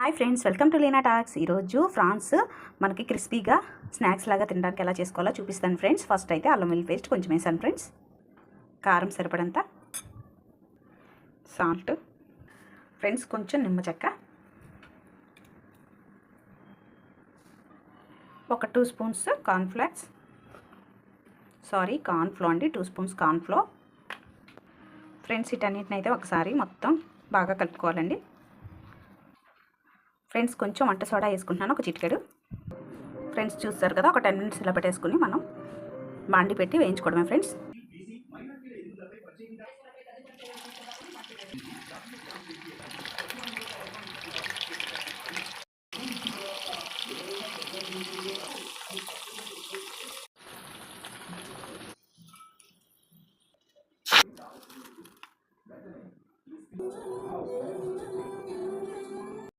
Hi friends welcome to Leena talks. ఈరోజు France మనకి క్రిస్పీగా స్నాక్స్ లాగా తినడానికి ఎలా చేసుకోవాలో చూపిస్తాను ఫ్రెండ్స్. ఫస్ట్ అయితే అల్లం వెల్లి పేస్ట్ కొంచెం వేసాను ఫ్రెండ్స్. కారం సరిపడంత సాల్ట్. ఫ్రెండ్స్ కొంచెం నిమ్మ చెక్క. ఒక two spoons cornflakes. Sorry cornflour అండి టూ స్పూన్స్ కార్న్ఫ్లో. ఫ్రెండ్స్ వీటన్నిటిని అయితే ఒకసారి మొత్తం బాగా కలుపుకోవాలండి. ఫ్రెండ్స్ కొంచెం వంట సోడా వేసుకుంటున్నాను ఒక చిట్కాడు ఫ్రెండ్స్ చూస్తారు కదా ఒక టెన్ మినిట్స్ ఇలా పెట్టేసుకుని మనం మండి పెట్టి వేయించుకోవడమే ఫ్రెండ్స్